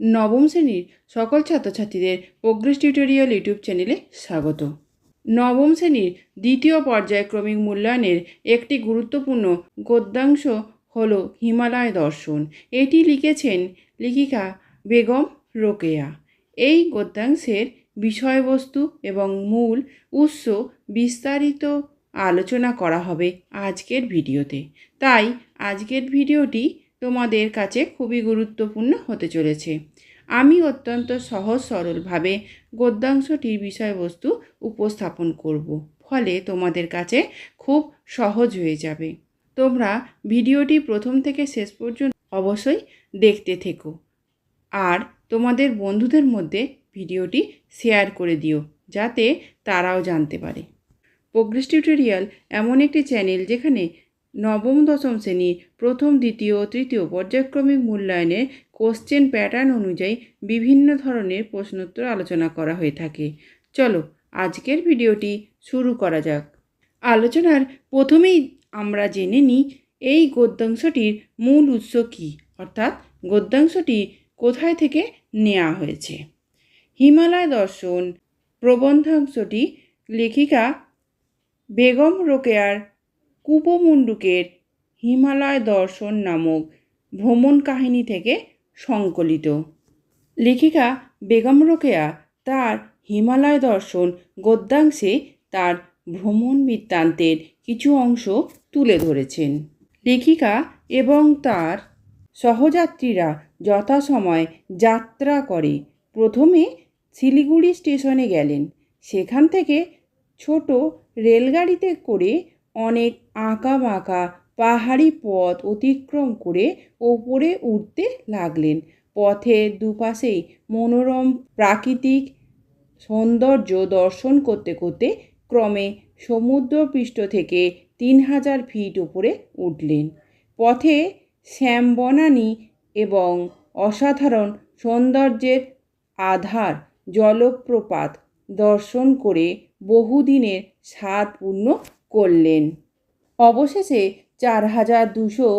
নবম শ্রেণির সকল ছাত্রছাত্রীদের প্রোগ্রেস টিউটোরিয়াল ইউটিউব চ্যানেলে স্বাগত। নবম শ্রেণির দ্বিতীয় পর্যায়ক্রমিক মূল্যায়নের একটি গুরুত্বপূর্ণ গদ্যাংশ হল হিমালয় দর্শন। এটি লিখেছেন লেখিকা বেগম রোকেয়া। এই গদ্যাংশের বিষয়বস্তু এবং মূল উৎস বিস্তারিত আলোচনা করা হবে আজকের ভিডিওতে। তাই আজকের ভিডিওটি তোমাদের কাছে খুবই গুরুত্বপূর্ণ হতে চলেছে। আমি অত্যন্ত সহজ সরলভাবে গদ্যাংশটির বিষয়বস্তু উপস্থাপন করব, ফলে তোমাদের কাছে খুব সহজ হয়ে যাবে। তোমরা ভিডিওটি প্রথম থেকে শেষ পর্যন্ত অবশ্যই দেখতে থেকো। আর তোমাদের বন্ধুদের মধ্যে ভিডিওটি শেয়ার করে দিও, যাতে তারাও জানতে পারে। প্রোগ্রেস টিউটোরিয়াল এমন একটি চ্যানেল যেখানে নবম, দশম শ্রেণির প্রথম, দ্বিতীয় ও তৃতীয় পর্যায়ক্রমিক মূল্যায়নের কোশ্চেন প্যাটার্ন অনুযায়ী বিভিন্ন ধরনের প্রশ্নোত্তর আলোচনা করা হয়ে থাকে। চলো, আজকের ভিডিওটি শুরু করা যাক। আলোচনার প্রথমেই আমরা জেনে নিই, এই গদ্যাংশটির মূল উৎস কী? অর্থাৎ গদ্যাংশটি কোথায় থেকে নেওয়া হয়েছে? হিমালয় দর্শন প্রবন্ধাংশটি লেখিকা বেগম রোকেয়ার কুপমুন্ডুকের হিমালয় দর্শন নামক ভ্রমণ কাহিনী থেকে সংকলিত। লেখিকা বেগম রোকেয়া তার হিমালয় দর্শন গদ্যাংশে তার ভ্রমণ বৃত্তান্তের কিছু অংশ তুলে ধরেছেন। লেখিকা এবং তার সহযাত্রীরা যথাসময় যাত্রা করে। প্রথমে শিলিগুড়ি স্টেশনে গেলেন। সেখান থেকে ছোট রেলগাড়িতে করে অনেক আঁকা বাঁকা পাহাড়ি পথ অতিক্রম করে ওপরে উঠতে লাগলেন। পথের দুপাশেই মনোরম প্রাকৃতিক সৌন্দর্য দর্শন করতে করতে ক্রমে সমুদ্রপৃষ্ঠ থেকে তিন হাজার ফিট উপরে উঠলেন। পথে শ্যামবনানি এবং অসাধারণ সৌন্দর্যের আধার জলপ্রপাত দর্শন করে বহুদিনের স্বাদ পূর্ণ করলেন। অবশেষে চার হাজার দুশো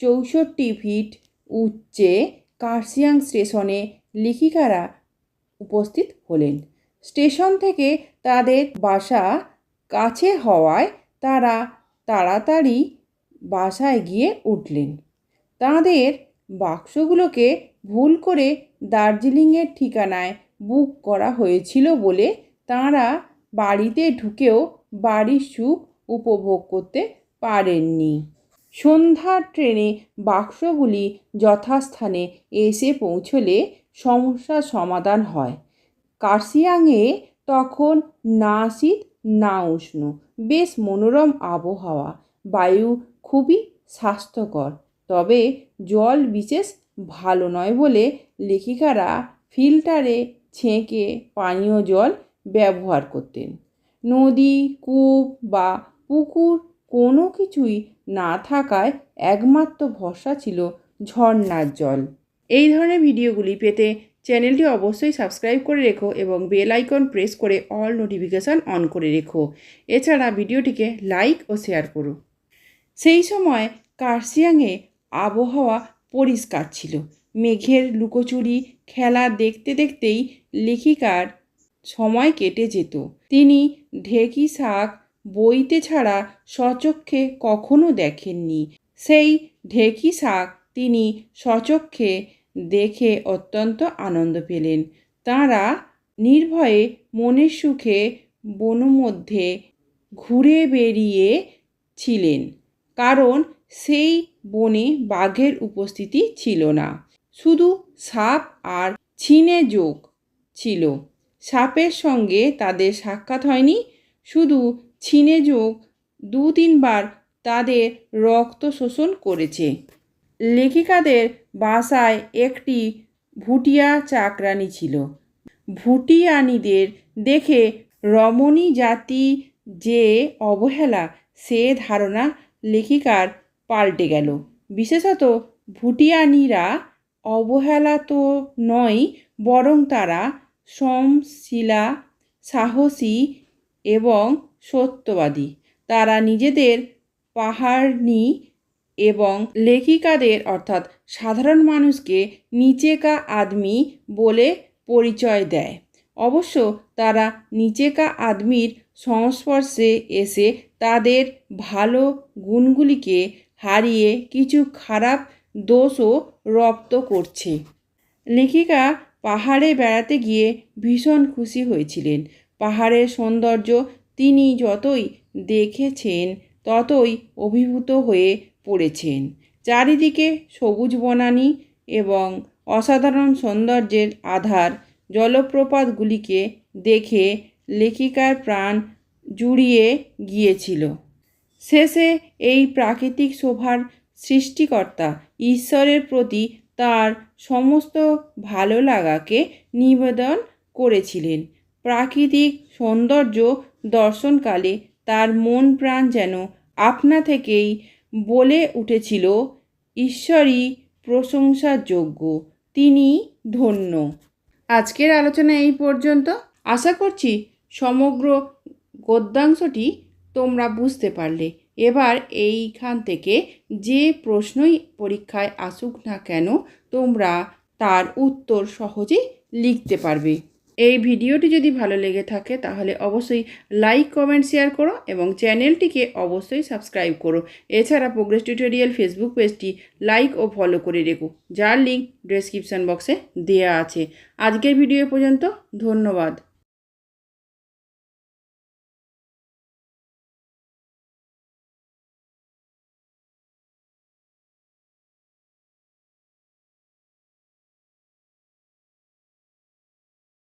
চৌষট্টি ফিট উচ্চে কার্শিয়াং স্টেশনে লেখিকারা উপস্থিত হলেন। স্টেশন থেকে তাদের বাসা কাছে হওয়ায় তারা তাড়াতাড়ি বাসায় গিয়ে উঠলেন। তাদের বাক্সগুলোকে ভুল করে দার্জিলিংয়ের ঠিকানায় বুক করা হয়েছিল বলে তাঁরা বাড়িতে ঢুকেও বাড়ির সুখ উপভোগ করতে পারেননি। সন্ধ্যার ট্রেনে বাক্সগুলি যথাস্থানে এসে পৌঁছলে সমস্যার সমাধান হয়। কার্শিয়াংয়ে তখন না শীত, না উষ্ণ, বেশ মনোরম আবহাওয়া, বায়ু খুবই স্বাস্থ্যকর, তবে জল বিশেষ ভালো নয় বলে লেখিকারা ফিল্টারে ছেঁকে পানীয় জল ব্যবহার করতেন। নদী, কূপ বা পুকুর কোনো কিছুই না থাকায় একমাত্র ভরসা ছিল ঝর্ণার জল। এই ধরনের ভিডিওগুলি পেতে চ্যানেলটি অবশ্যই সাবস্ক্রাইব করে রেখো এবং বেল আইকন প্রেস করে অল নোটিফিকেশান অন করে রেখো। এছাড়া ভিডিওটিকে লাইক ও শেয়ার করো। সেই সময় কার্শিয়াংয়ে আবহাওয়া পরিষ্কার ছিল। মেঘের লুকোচুরি খেলা দেখতে দেখতেই লেখিকার সময় কেটে যেত। তিনি ঢেকি শাক বইতে ছাড়া সচক্ষে কখনো দেখেননি। সেই ঢেকি শাক তিনি সচক্ষে দেখে অত্যন্ত আনন্দ পেলেন। তাঁরা নির্ভয়ে মনের সুখে বনমধ্যে ঘুরে বেরিয়ে ছিলেন, কারণ সেই বনে বাঘের উপস্থিতি ছিল না। শুধু সাপ আর ছিনে যোগ ছিল। সাপের সঙ্গে তাদের সাক্ষাৎ হয়নি, শুধু ছিনে যোগ দু তিনবার তাদের রক্ত শোষণ করেছে। লেখিকাদের বাসায় একটি ভুটিয়া চাকরানি ছিল। ভুটিয়ানিদের দেখে রমণী জাতি যে অবহেলা, সে ধারণা লেখিকার পাল্টে গেল। বিশেষত ভুটিয়ানিরা অবহেলা তো নয়, বরং তারা সমশিলা, সাহসী এবং সত্যবাদী। তারা নিজেদের পাহাড়নি এবং লেখিকাদের, অর্থাৎ সাধারণ মানুষকে নিচেকা আদমি বলে পরিচয় দেয়। অবশ্য তারা নিচেকা আদমির সংস্পর্শে এসে তাদের ভালো গুণগুলিকে হারিয়ে কিছু খারাপ দোষও রপ্ত করছে। লেখিকা পাহাড়ে বেড়াতে গিয়ে ভীষণ খুশি হয়েছিলেন। পাহাড়ের সৌন্দর্য তিনি যতই দেখেছেন, ততই অভিভূত হয়ে পড়েছেন। চারিদিকে সবুজ বনানী এবং অসাধারণ সৌন্দর্যের আধার জলপ্রপাতগুলিকে দেখে লেখিকার প্রাণ জুড়িয়ে গিয়েছিল। শেষে এই প্রাকৃতিক শোভার সৃষ্টিকর্তা ঈশ্বরের প্রতি তার সমস্ত ভালো লাগাকে নিবেদন করেছিলেন। প্রাকৃতিক সৌন্দর্য দর্শনকালে তার মন প্রাণ যেন আপনা থেকেই বলে উঠেছিল, ঈশ্বরই প্রশংসার যোগ্য তিনি ধন্য। আজকের আলোচনা এই পর্যন্ত। আশা করছি সমগ্র গদ্যাংশটি তোমরা বুঝতে পারলে। এবার এইখান থেকে যে প্রশ্নই পরীক্ষায় আসুক না কেন, তোমরা তার উত্তর সহজেই লিখতে পারবে। এই ভিডিওটি যদি ভালো লেগে থাকে, তাহলে অবশ্যই লাইক কমেন্ট শেয়ার করো এবং চ্যানেলটিকে অবশ্যই সাবস্ক্রাইব করো। এছাড়া প্রোগ্রেস টিউটোরিয়াল ফেসবুক পেজটি লাইক ও ফলো করে রেখো, যার লিঙ্ক ডেসক্রিপশান বক্সে দেয়া আছে। আজকের ভিডিও পর্যন্ত, ধন্যবাদ।